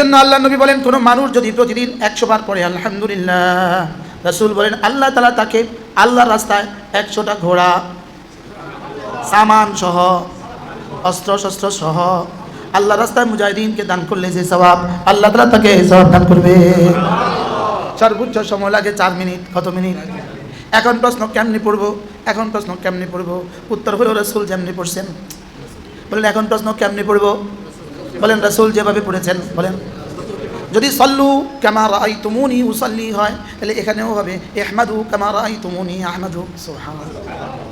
এজন্য আল্লাহ নবী বলেন, কোনো মানুষ যদি প্রতিদিন একশো বার পড়ে, আলহামদুলিল্লাহ, রাসূল বলেন, আল্লাহ তালা তাকে আল্লাহর রাস্তায় একশোটা ঘোড়া, সামান সহ অস্ত্র শস্ত্র সহ আল্লাহ রাস্তায় মুজাহিদিনকে দান করলে যে সবাব আল্লাহ তালা তাকে সবাব দান করবে। সর্বোচ্চ সময় লাগে চার মিনিট, কত মিনিট? এখন প্রশ্ন কেমনি পড়ব? এখন প্রশ্ন কেমনি পড়ব? উত্তর হলো রসুল যেমনি পড়ছেন। বলেন, এখন প্রশ্ন কেমনি পড়ব? বলেন রসুল যেভাবে পড়েছেন বলেন। যদি সল্লু কামার আই তুমুনি উসল্লি হয় তাহলে এখানেও হবে এহমাদু কামার আই তুমুনি আহমাদু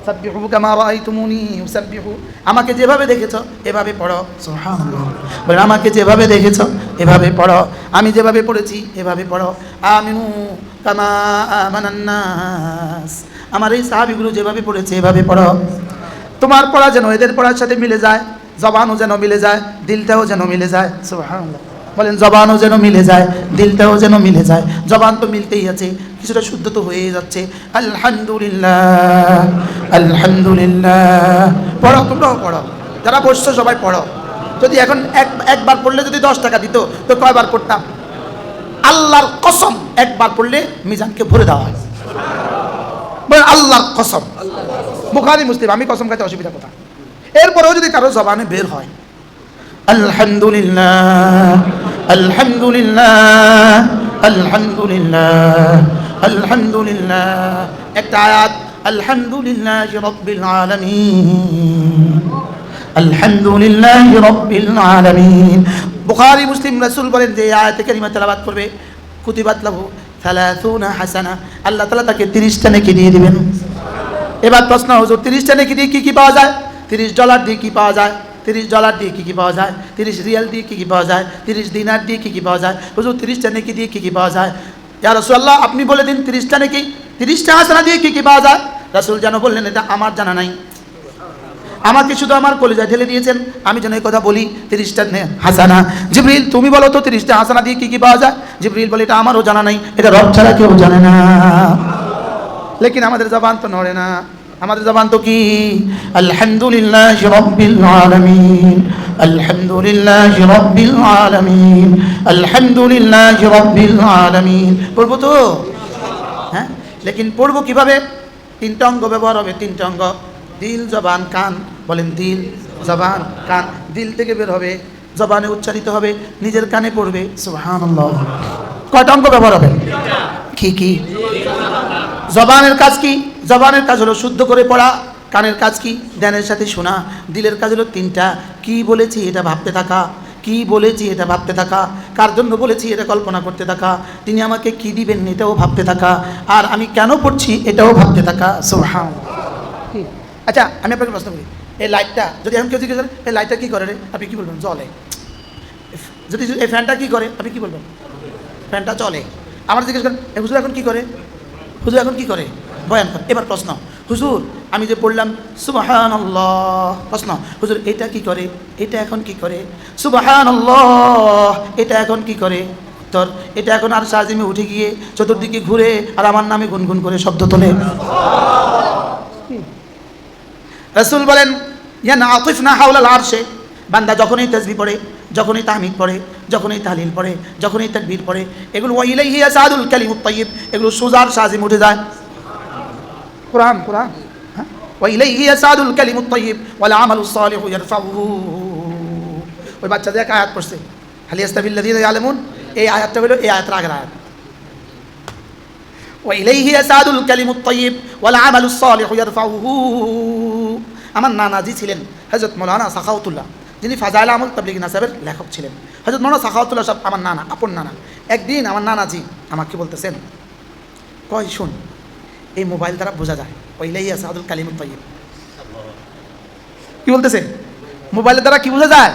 সাব্বিহু কামার আই তুমুনি উসাব্বিহু। আমাকে যেভাবে দেখেছ এভাবে পড়ো। সুবহানাল্লাহ। বলেন আমাকে যেভাবে দেখেছ এভাবে পড়ো। আমি যেভাবে পড়েছি এভাবে পড়ো। আমিনু কামা আমানান্নাস। আমার এই সাহাবিগুলো যেভাবে পড়েছে এভাবে পড়ো। তোমার পড়া যেন এদের পড়ার সাথে মিলে যায়। জবানও যেন মিলে যায় দিলটাও যেন মিলে যায়। বলেন জবানও যেন মিলে যায় দিলটাও যেন মিলে যায়। জবান তো মিলতেই আছে কিছুটা শুদ্ধ তো হয়েই যাচ্ছে। আলহামদুলিল্লাহ আলহামদুলিল্লাহ। পড়ো তোমরাও পড়ো যারা বসছো সবাই পড়ো যদি এখন এক একবার পড়লে যদি দশ টাকা দিত তো কয়বার পড়তাম? আল্লাহর কসম একবার পড়লে মিজানকে ভরে দেওয়া হয়। আল্লাহর কসম। বুখারি মুসলিম আমি কসম খাইতে অসুবিধা কোথা এরপরেও যদি কারও জবানে বের হয়, আলহামদুলিল্লাহ আলহামদুলিল্লাহ আলহামদুলিল্লাহ আলহামদুলিল্লাহ। একটা আয়াত, আলহামদুলিল্লাহ রব্বিল আলামিন, আলহামদুলিল্লাহ রব্বিল আলামিন। বুখারী, মুসলিম রাসূল বলেন যে আয়াতে কারিমা তেলাওয়াত করবে, কুতিবাত লাহু সালাসুনা হাসানা। আল্লাহ তাআলা তাকে 30টা নেকি দিয়ে দিবেন। এবার প্রশ্ন, হুজুর 30টা নেকি দিয়ে কি কি পাওয়া যায়? 30 ডলার দিয়ে কি পাওয়া যায়? তিরিশ ডলার দিয়ে কী কী পাওয়া যায়? তিরিশ রিয়াল দিয়ে কী কী পাওয়া যায়? তিরিশ দিনার দিয়ে কী কী পাওয়া যায়? হুজুর তিরিশটা নেকি দিয়ে কী কী পাওয়া যায়? ইয়া রসুল্লাহ আপনি বলে দিন তিরিশটা নেকি তিরিশটা হাসানা দিয়ে কী কী পাওয়া যায়? রাসুল যেন বললেন, এটা আমার জানা নাই। আমাকে শুধু আমার কলিজায় ঢেলে দিয়েছেন। আমি যেন এই কথা বলি তিরিশটা হাসানা। জিবরিল, তুমি বলো তো তিরিশটা হাসানা দিয়ে কী কী পাওয়া যায়? জিবরিল বলে, এটা আমারও জানা নাই। এটা রব ছাড়া কেউ জানে না। লেকিন আমাদের জবান তো নড়ে না। আমাদের জবান তো কি? আলহামদুলিল্লাহ রব্বিল আলামিন। আলহামদুলিল্লাহ রব্বিল আলামিন। আলহামদুলিল্লাহ রব্বিল আলামিন। পড়ব তো? হ্যাঁ? লেকিন পড়ব কীভাবে? তিনটা অঙ্গ ব্যবহার হবে, তিনটা অঙ্গ। দিল, জবান, কান। বলেন দিল, জবান, কান। দিল থেকে বের হবে, জবানে উচ্চারিত হবে, নিজের কানে পড়বে। সুবহানাল্লাহ। কয়টা অঙ্গ ব্যবহার হবে? কি কি? জবানের কাজ কি? জবানের কাজ হলো শুদ্ধ করে পড়া। কানের কাজ কি? ধ্যানের সাথে শোনা। দিলের কাজ হলো তিনটা। কি বলেছি এটা ভাবতে থাকা। কি বলেছি এটা ভাবতে থাকা। কার জন্য বলেছি এটা কল্পনা করতে থাকা। তিনি আমাকে কি দিবেন এটাও ভাবতে থাকা। আর আমি কেন পড়ছি এটাও ভাবতে থাকা। সোহান আচ্ছা আমি আপনাকে প্রশ্ন করি। এই লাইটটা যদি এখন কেউ জিজ্ঞেস এই লাইটটা কী করে রে? আপনি কী বলবেন? জলে। যদি এই ফ্যানটা কী করে আপনি কী বলবেন? ফ্যানটা চলে। আমার জিজ্ঞেস করেন "এ হুজুর এখন কী করে? হুজুর এখন কী করে? বয়ান করে। এবার প্রশ্ন। হুজুর, আমি যে পড়লাম সুবাহান প্রশ্ন। হুজুর, এটা কি করে? এটা এখন কি করে? সুবাহান এটা এখন কি করে? উত্তর, এটা এখন আর সাজিমে উঠে গিয়ে চতুর্দিকে ঘুরে আর আমার নামে গুনগুন করে শব্দ তোলে। রসুল বলেন, ইয়ান আতিফ না হাওলাল আরশে। বান্দা যখনই তসবি পড়ে, যখনই তাহমিদ পড়ে, যখনই তাহলিল পড়ে, যখনই তাকবীর পড়ে, এগুলো ওয়াইলাইহি আসাদুল কালিমুত তাইয়িব, এগুলো সুজার সাজিম উঠে যায়। কোরআন কোরআন হ্যাঁ ওয়াইলাইহি আসাদুল কালিমুত তাইয়িব ওয়াল আমালুস সালিহু ইয়ারফাউহু ওই বাচ্চাদের এক আয়াত পড়ছে হালি আস্তাবিল্লাযীনা ইয়ালামুন এই আয়াতটা হলো এই আয়াতের আগের আয়াত وإليه يسعد الكلم الطيب والعمل الصالح يرفعه আমার নানাজি ছিলেন হজরত মৌলানা সাখাউতুল্লাহ যিনি ফাজাইল আমল তাবলিগ নাসাবের লেখক ছিলেন হজরত মৌলানা সাখাউতুল্লাহ সব আমার নানা আপন নানা একদিন আমার নানাজি আমাকে বলতেছেন কয় শুন এই মোবাইল দ্বারা বোঝা যায়। ওইলাই আসাদুল কালিমুত তৈব কি বলতেছে? মোবাইলের দ্বারা কি বোঝা যায়?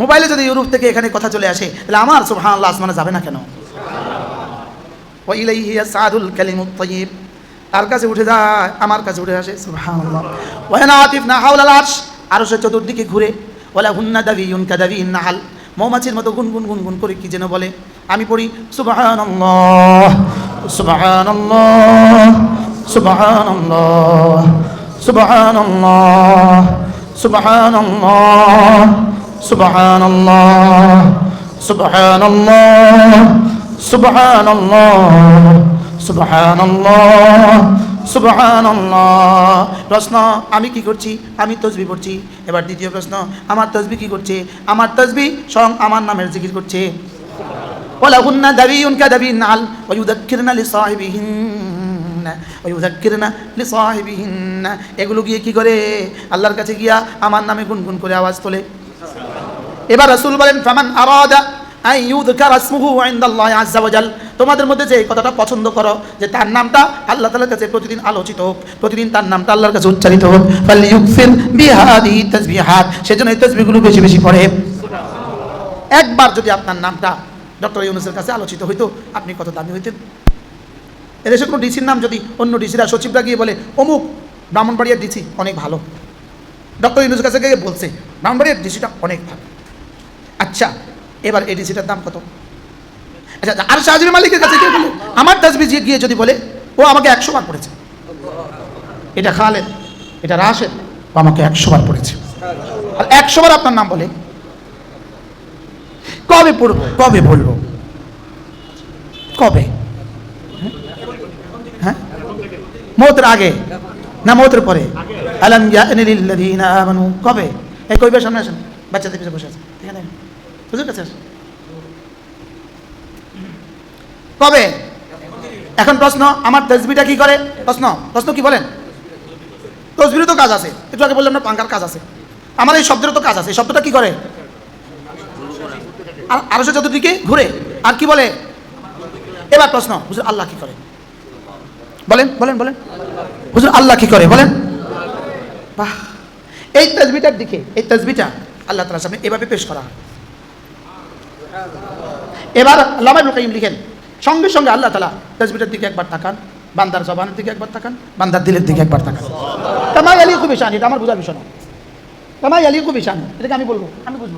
মোবাইলে যদি ইউরোপ থেকে এখানে কথা চলে আসে, তাহলে আমার সুবহান আল্লাহ আসমানে যাবে না কেন? কালিমুত তাইয়্যিব তার কাছে উঠে যায়, আমার কাছে উঠে আসে আরশ, আরশের চতুর্দিকে ঘুরে, ওয়ালা হুন্না দাবিয়ুন কাদাবিন নাহাল। মৌমাছির মতো গুনগুন গুনগুন করে কি যেন বলে। আমি পড়ি, সুবহানাল্লাহ। সুবহানাল্লাহ সুবহানাল্লাহ সুবহানাল্লাহ সুবহানাল্লাহ সুবহানাল্লাহ সুবহানাল্লাহ সুবহানাল্লাহ সুবহানাল্লাহ সুবহানাল্লাহ। প্রশ্ন, আমি কি করছি? আমি তসবি পড়ছি। এবার দ্বিতীয় প্রশ্ন, আমার তসবি কি করছে? আমার তসবি স্বয়ং আমার নামের জিকির করছে। ولهن دبي كدبي النعل ويذكرن لصاحبهن ويذكرن لصاحبهن এগুলো গিয়ে কি করে আল্লাহর কাছে গিয়া আমার নামে গুনগুন করে আওয়াজ তোলে এবার রাসূল বলেন ফামান আরাদা আই ইউযকার ইসমুহু ইনদাল্লাহি আযজা ওয়াজাল তোমাদের মধ্যে যে এই কথাটা পছন্দ করো যে তার নামটা আল্লাহ তাআলার কাছে প্রতিদিন আলোচিত হোক প্রতিদিন তার নামটা আল্লাহর কাছে উচ্চারিত হোক ফালইউকফির বিহাদিহি তাসবিহাত সেজন্য এই তাসবিহগুলো বেশি বেশি পড়ে একবার যদি আপনার নামটা ডক্টর ইউনুসের কাছে আলোচিত হইতো আপনি কত দামি হইতেন? এদেশে কোনো ডিসির নাম যদি অন্য ডিসিরা সচিবরা গিয়ে বলে অমুক ব্রাহ্মণবাড়িয়ার ডিসি অনেক ভালো। ডক্টর ইউনুসের কাছে গিয়ে বলছে ব্রাহ্মণবাড়িয়ার ডিসিটা অনেক ভালো। আচ্ছা এবার এই ডিসিটার দাম কত? আচ্ছা আচ্ছা, আর শাহজির মালিকের কাছে গিয়ে বলে আমার তাসবি গিয়ে যদি বলে ও আমাকে একশো বার পড়েছে। এটা খালেদ এটা রাশেদ ও আমাকে একশো বার পড়েছে। আর একশো বার আপনার নাম বলে কবে পড়ব? কবে বলব? কবে? হ্যাঁ? মৌতের আগে না মৌতের পরে? আলাম ইয়ানিলিল্লাযীনা আমানু। কবে? এই কইবার সামনে আসেন। বাচ্চাদের পিছনে বসে আছে। কাছে। কবে? এখন প্রশ্ন, আমার তসবিটা কি করে? প্রশ্ন প্রশ্ন কি বলেন? তসবিরও তো কাজ আছে। একটু আগে বললাম না পাঙ্কার কাজ আছে। আমার এই শব্দেরও তো কাজ আছে। শব্দটা কি করে? আর আরও চতুর্দিকে ঘুরে, আর কি বলে? এবার প্রশ্ন, হুজুর আল্লাহ কি করে? বলেন বলেন বলেন। হুজুর আল্লাহ কি করে? বলেন। বাহ। এই তসবিটার দিকে, এই তসবিটা আল্লাহ তালার সামনে এভাবে পেশ করা এবার লামাই কাইম লিখেন, সঙ্গে সঙ্গে আল্লাহ তালা তসবিটার দিকে একবার তাকান, বান্দার জবানের দিকে একবার তাকান, বান্দার দিলের দিকে একবার তাকান। তামাই আলী খুব ইসান এটা আমার বোঝার বিষয় না। তামাই আলী খুব ইসান এটাকে আমি বলব, আমি বুঝব।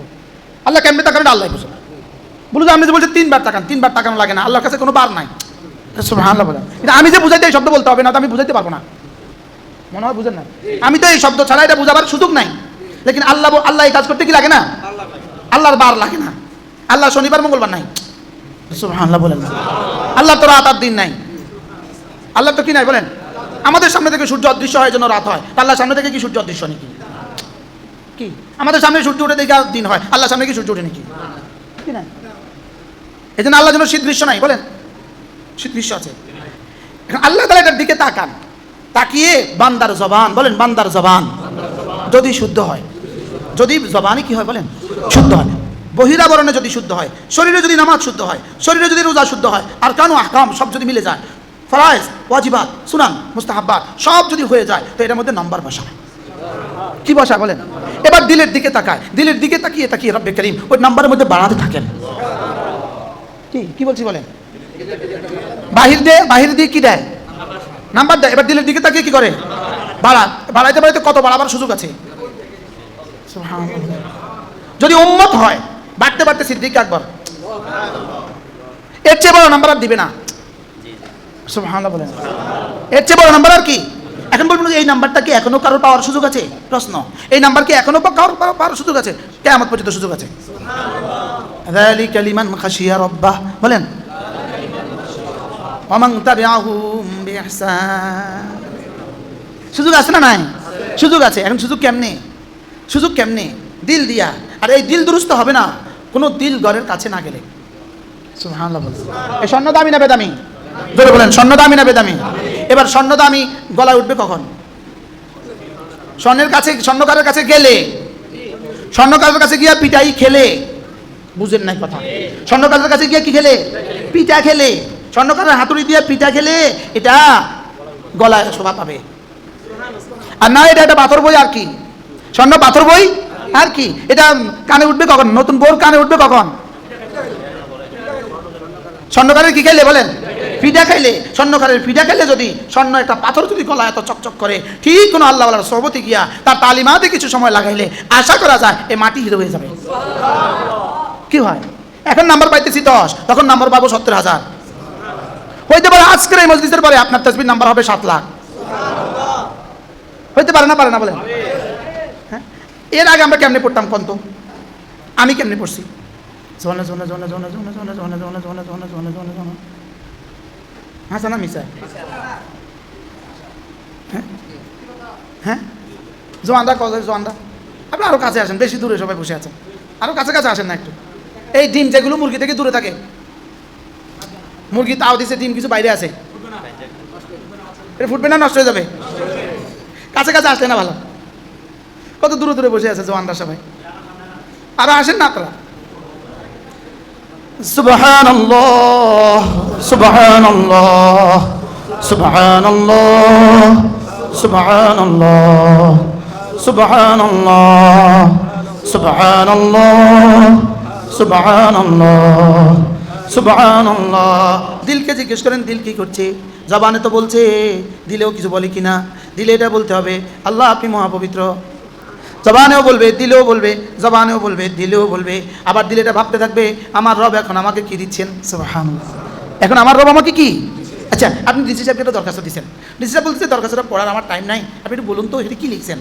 আল্লাহ কেমনি তাকান আল্লাহ বুঝব বলুন যে, আপনি যে বলছেন তিনবার তাকান, তিনবার তাকানো লাগে না, আল্লাহর কাছে কোনো বার নাই। আমি যে বুঝাইতে এই শব্দ বলতে হবে না, তো আমি বুঝাইতে পারব না। মনে হয় বুঝেন না আমি তো এই শব্দ ছাড়া এটা বুঝাবার সুযোগ নাই। লেকিন আল্লাহ আল্লাহ এই কাজ করতে কি লাগে না? আল্লাহর বার লাগে না। আল্লাহ শনিবার, মঙ্গলবার নাই। আল্লাহ বলেন। আল্লাহ তো রাত আর দিন নাই। আল্লাহ তো কি নাই বলেন? আমাদের সামনে থেকে সূর্য অদৃশ্য হয় জন্য রাত হয়। আল্লাহর সামনে থেকে কি সূর্য অদৃশ্য নাকি? কি? আমাদের সামনে সূর্য উঠে দেখে দিন হয়। আল্লাহর সামনে কি সূর্য উঠে নাকি? কি না এই জন্য আল্লাহ যেন শীত দৃশ্য নাই, বলেন। শীত দৃশ্য আছে। এখন আল্লাহ তালা এটার দিকে তাকান। তাকিয়ে বান্দার জবান, বলেন, বান্দার জবান। যদি শুদ্ধ হয়। যদি জবানই কি হয়, বলেন? শুদ্ধ হয়। বহিরাবরণে যদি শুদ্ধ হয়, শরীরে যদি নামাজ শুদ্ধ হয়, শরীরে যদি রোজা শুদ্ধ হয় আর কানু আহকাম সব যদি মিলে যায় ফরাইজ ওয়াজিবাত, সুনান, মুস্তাহাব্বাত সব যদি হয়ে যায়, তো এটার মধ্যে নাম্বার বসা কি বসা বলেন? এবার দিলের দিকে তাকায়। দিলের দিকে তাকিয়ে তাকিয়ে রব্বে করিম ওই নাম্বারের মধ্যে বাড়াতে থাকেন। কি কি বলছি বলেন? বাহির দিয়ে বাহির দিয়ে কি দেয়? নাম্বার দেয় এবার দিলের দিকে তাকিয়ে কি করে? বাড়া বাড়াইতে বাড়াইতে কত বাড়াবার সুযোগ আছে? যদি উম্মত হয় বাড়তে বাড়তে সিদ্দিক আকবর। এর চেয়ে বড় নাম্বার আর দিবে না। বলেন। এর চেয়ে বড় নাম্বার আর কি? এখন বলবেন এই নাম্বারটা কি এখনও কারোর পাওয়ার সুযোগ আছে? প্রশ্ন। এই নাম্বার কি এখনও কারোর পাওয়ার সুযোগ আছে? কেমন পর্যন্ত সুযোগ আছে। যালিকা লিমান খাশিয়া রাব্বাহ বলেন ওয়ামান তাবিআহুম বিইহসান সুযোগ আছে না নাই? সুযোগ আছে। এখন সুযোগ কেমনে? সুযোগ কেমনে? দিল দিয়া। আর এই দিল দুরুস্ত হবে না। কোনো দিল গড়ের কাছে না গেলে। এই স্বর্ণ দামি না বেদামি? ধরে বলেন, স্বর্ণ দামি না বেদামি? এবার স্বর্ণ দামি গলায় উঠবে কখন? স্বর্ণের কাছে, স্বর্ণকারের কাছে গেলে। স্বর্ণকারের কাছে গিয়া পিটাই খেলে। বুঝেন নাই কথা। স্বর্ণকারের কাছে গিয়া কি খেলে? পিঠা খেলে। স্বর্ণকারের হাতুড়ি দিয়ে পিঠা খেলে এটা গলায় শোভা পাবে। আর না, এটা একটা পাথর বই আর কি। স্বর্ণ পাথর বই আর কি। এটা কানে উঠবে কখন? নতুন বোর কানে উঠবে কখন? স্বর্ণকারের কি খেলে বলেন? পিঠা খাইলে স্বর্ণকারের পিঠা খাইলে যদি স্বর্ণ একটা পাথর যদি গলা এত চকচক করে, ঠিক কোনো আল্লাহ সহবতি গিয়া তার তালিমাতে কিছু সময় লাগাইলে আশা করা যায় এ মাটি হিরো হয়ে যাবে। কি হয় এখন নাম্বার পাইতেছি দশ তখন নাম্বার পাবো সত্তর হাজার হইতে পারে আজকের এই মসজিদের পরে আপনার তসবির নাম্বার হবে সাত লাখ হইতে পারে না পারে না বলেন হ্যাঁ এর আগে আমরা কেমনে পড়তাম কন্ত আমি কেমনে পড়ছি জোনে জোনে জোনে জোনে জোনে জোনে জোনে জোনে জোনে জোনে জোনে জোনে জোনে হাসা না মিশা হ্যাঁ হ্যাঁ জোয়ানদা কত জোয়ানদা আপনি আরও কাছে আসেন বেশি দূরে সবাই বসে আছেন আরও কাছে কাছে আসেন না একটু এই ডিম যেগুলো মুরগি থেকে দূরে থাকে মুরগি তাও দিছে ডিম কিছু বাইরে আছে এটা ফুটবে না নষ্ট হয়ে যাবে কাছে কাছে আসলে না ভালো কত দূরে দূরে বসে আছে জোয়ানরা সবাই আরো আসেন না আপনারা سبحان الله سبحان الله سبحان الله سبحان الله سبحان الله سبحان الله দিলকে জিজ্ঞেস করেন, দিল কি করছে? জবানে তো বলছে, দিলেও কিছু বলে কিনা? দিলে এটা বলতে হবে, আল্লাহ আপনি মহাপবিত্র। জবানেও বলবে, দিলেও বলবে, জবানেও বলবে, দিলেও বলবে। আবার দিলে এটা ভাবতে থাকবে, আমার রব এখন আমাকে কি দিচ্ছেন? এখন আমার রব আমাকে কি? আচ্ছা আপনি ডিসি সাহেবকে একটা দরখাস্ত দিচ্ছেন ডিসি সাহেব বলতেছে, দরখাস্তটা পড়ার আমার টাইম নাই। আপনি একটু বলুন তো এটা কী লিখছেন?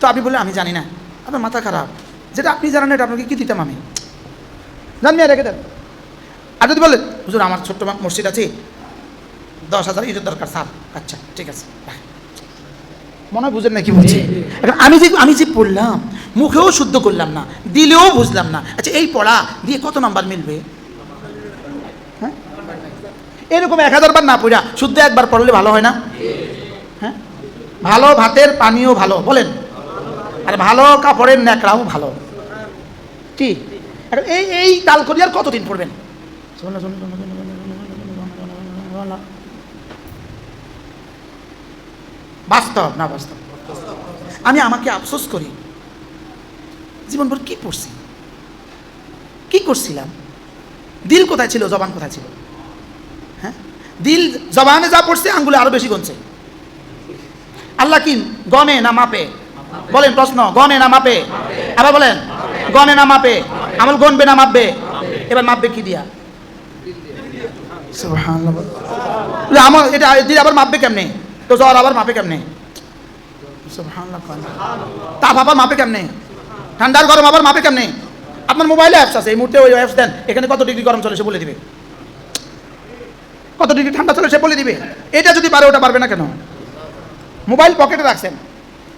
তো আপনি বললেন, আমি জানি না। আপনার মাথা খারাপ। যেটা আপনি জানেন, এটা আপনাকে কী দিতাম আমি? জানবি রেখে দেন। আর যদি বলে, হুজুর, আমার ছোট্ট মসজিদ আছে, দশ হাজার ইটের দরকার, স্যার। আচ্ছা ঠিক আছে। মনে হয় বুঝেন না কি বলছি। আমি যে আমি যে পড়লাম, মুখেও শুদ্ধ করলাম না, দিলেও বুঝলাম না। আচ্ছা এই পড়া দিয়ে কত নাম্বার মিলবে? হ্যাঁ? এরকম এক হাজার বার না পড়া, শুদ্ধ একবার পড়লে ভালো হয় না? হ্যাঁ? ভালো ভাতের পানীয় ভালো, বলেন। আর ভালো কাপড়ের ন্যাকড়াও ভালো। কি? এই এই তাল করি আর কতদিন পড়বেন বাস্তব না বাস্তব আমি আমাকে আফসোস করি জীবনভর কি পড়ছি কি করছিলাম দিল কোথায় ছিল জবান কোথায় ছিল হ্যাঁ দিল জবানে যা পড়ছে আঙ্গুলে আরও বেশি গনছে আল্লাহ কি গনে না মাপে বলেন প্রশ্ন গনে না মাপে আবার বলেন গনে না মাপে আমল গনবে না মাপবে? এবার মাপবে কি দিয়া? আমার এটা দিলে আবার মাপবে কেমনে? তো জ্বর আবার মাপে কেমনে। তাপ আবার মাপে কেমনে? ঠান্ডার গরম আবার মাপে কেমনে? আপনার মোবাইলে অ্যাপস আছে এই মুহূর্তে ওই অ্যাপস দেন এখানে কত ডিগ্রি গরম চলে সে বলে দিবে। কত ডিগ্রি ঠান্ডা চলে সে বলে দিবে। এটা যদি পারে ওটা পারবে না কেন? মোবাইল পকেটে রাখছেন।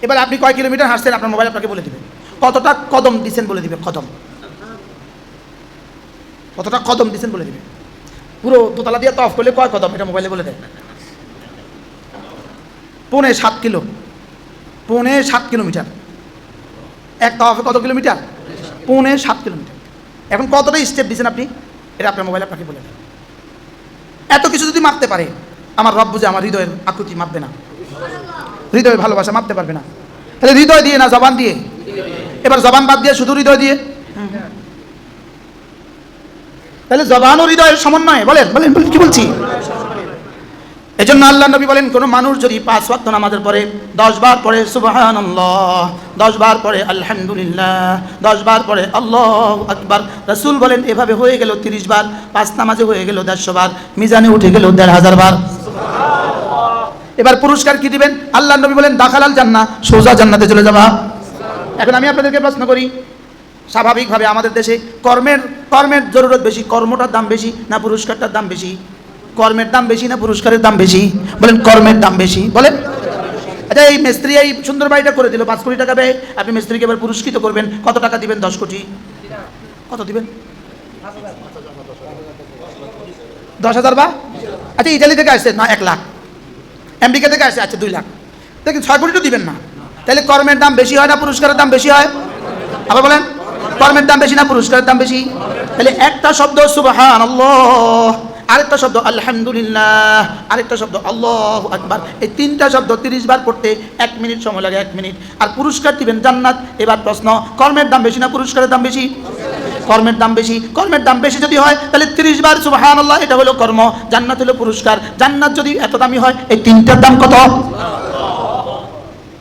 এবার আপনি কয় কিলোমিটার হাঁটছেন আপনার মোবাইল আপনাকে বলে দিবে। কতটা কদম দিছেন বলে দিবে কদম। কতটা কদম দিছেন বলে দিবে পুরো দোতলা দিয়ে তফ করলে কয় কদম? এটা মোবাইলে বলে দেয়। পৌনে সাত কিলো। পৌনে সাত কিলোমিটার। এক তফে কত কিলোমিটার? পৌনে সাত কিলোমিটার। এখন কতটা স্টেপ দিচ্ছেন আপনি? এটা আপনার মোবাইলে আপনাকে বলে দেয়। এত কিছু যদি মাপতে পারে, আমার রব বুঝে আমার হৃদয়ের আকৃতি মাপবে না। হৃদয়ের ভালোবাসা মাপতে পারবে না। তাহলে হৃদয় দিয়ে না জবান দিয়ে? এবার জবান বাদ দিয়ে শুধু হৃদয় দিয়ে? তাহলে জবান ও হৃদয়ের সমন্বয় বলেন বলেন বলেন কি বলছি? এজন্য আল্লাহ নবী বলেন কোনো মানুষ যদি পাঁচ ওয়াক্ত নামাজের পরে দশ বার পরে সুবহানাল্লাহ দশ বার পরে আলহামদুলিল্লাহ দশ বার পরে আল্লাহ আকবার রাসূল বলেন এভাবে হয়ে গেল তিরিশ বার পাঁচ নামাজে হয়ে গেল দেড়শো বার মিজানে উঠে গেল দেড় হাজার বার। এবার পুরস্কার কি দিবেন? আল্লাহ নবী বলেন দাখালাল জান্না সোজা জান্নাতে চলে যাবা। এখন আমি আপনাদেরকে প্রশ্ন করি স্বাভাবিকভাবে আমাদের দেশে কর্মের কর্মের জরুরত বেশি, কর্মটার দাম বেশি না পুরস্কারটার দাম বেশি? কর্মের দাম বেশি না পুরস্কারের দাম বেশি? বলেন, কর্মের দাম বেশি, বলেন। আচ্ছা এই মিস্ত্রি, এই সুন্দর বাড়িটা করে দিল, পাঁচ কোটি টাকা ব্যয়। আপনি মিস্ত্রিকে এবার পুরস্কৃত করবেন। কত টাকা দিবেন দশ কোটি? কত দিবেন? দশ হাজার বা? আচ্ছা ইটালি থেকে আসছে, না, এক লাখ। আমেরিকা থেকে আসছে আচ্ছা দুই লাখ। দেখুন, ছয় কোটি তো দিবেন না। তাহলে কর্মের দাম বেশি হয় না পুরস্কারের দাম বেশি হয়? আবার বলেন। কর্মের দাম বেশি না পুরস্কারের দাম বেশি? তাহলে একটা শব্দ সুবাহান আরেকটা শব্দ আলহামদুলিল্লাহ, আরেকটা শব্দ আল্লাহ আকবার। এই তিনটা শব্দ তিরিশ বার পড়তে এক মিনিট সময় লাগে, এক মিনিট। আর পুরস্কার দিবেন জান্নাত, এবার প্রশ্ন, কর্মের দাম বেশি না পুরস্কারের দাম বেশি? কর্মের দাম বেশি। কর্মের দাম বেশি যদি হয়, তাহলে তিরিশ বার সুবাহান আল্লাহ এটা হলো কর্ম। জান্নাত হলো পুরস্কার। জান্নাত যদি এত দামি হয়, এই তিনটার দাম কত?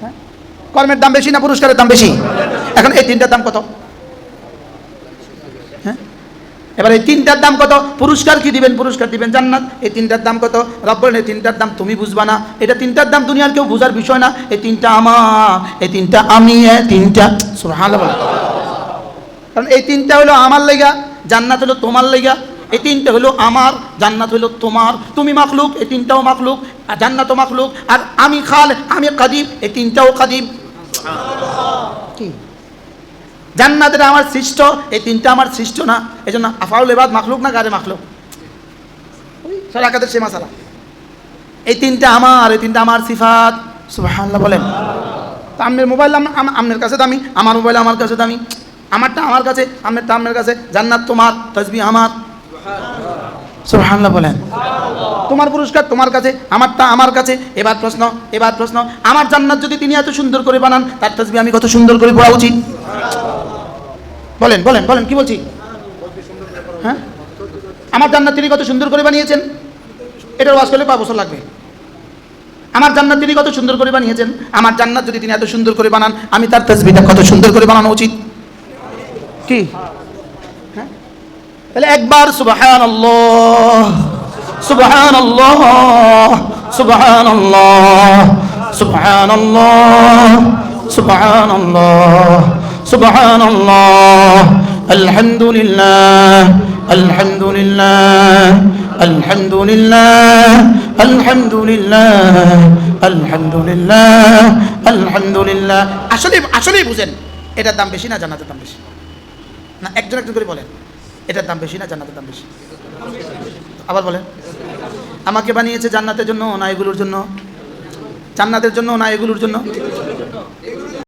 হ্যাঁ? কর্মের দাম বেশি না পুরস্কারের দাম বেশি? এখন এই তিনটার দাম কত? এবার এই তিনটার দাম কত? পুরস্কার কি দিবেন? পুরস্কার দিবেন জান্নাত। এই তিনটার দাম কত? রব বলেন এই তিনটার দাম তুমি বুঝবা না। এটা তিনটার দাম দুনিয়ার কেউ বুঝার বিষয় না। এই তিনটা আমার, এই তিনটা আমি তিনটা সুবহানাল্লাহ কারণ এই তিনটা হলো আমার লেগা, জান্নাত হলো তোমার লেগা। এই তিনটা হলো আমার, জান্নাত হলো তোমার। তুমি মাখলুক, এই তিনটাও মাখলুক। আর জান্নাতও মাখলুক। আর আমি খাল, আমি কাদিম এই তিনটাও কাদিম কি? জান্নাতের আমার সৃষ্ট, এই তিনটা আমার সৃষ্ট না। এই জন্য আফাউল এবাদ মাখলুক না গাড়ে মাখলুক? সারা কাদের সে মাসালা এই তিনটা আমার, এই তিনটা আমার সিফাত। সুবাহ বলেন। তা আপনার মোবাইল আপনার কাছে দামি, আমার মোবাইল আমার কাছে দামি। আমারটা আমার কাছে আপনারটা আপনার কাছে। জান্নাত তোমার, তসবি আমার। সুবহানাল্লাহ বলেন। তোমার পুরস্কার তোমার কাছে, আমারটা আমার কাছে। এবার প্রশ্ন এবার প্রশ্ন। আমার জান্নাত যদি তিনি এত সুন্দর করে বানান, তার তসবি আমি কত সুন্দর করে পড়া উচিত? বলেন বলেন বলেন, কি বলছি? হ্যাঁ? আমার জান্নাত তিনি কত সুন্দর করে বানিয়েছেন? এটার ওয়াজ করলে পাঁচ বছর লাগবে। আমার জান্নাত তিনি কত সুন্দর করে বানিয়েছেন? আমার জান্নাত যদি তিনি এত সুন্দর করে বানান, আমি তার তসবিটা কত সুন্দর করে বানানো উচিত? কি? তাহলে একবার সুবাহান সুবাহান সুবাহান সুবাহান সুবাহান সুবাহান আলহামদুলিল্লাহ আলহামদুলিল্লাহ আলহামদুলিল্লাহ আলহামদুলিল্লাহ আলহামদুলিল্লাহ আলহামদুলিল্লাহ। আসলে আসলেই বুঝেন, এটার দাম বেশি না জান্নাতের দাম বেশি? না, একজন একজন করে বলেন। এটার দাম বেশি না জান্নাতের দাম বেশি? আবার বলেন। আমাকে বানিয়েছে জান্নাতের জন্য না এগুলোর জন্য? জান্নাতের জন্য না এগুলোর জন্য?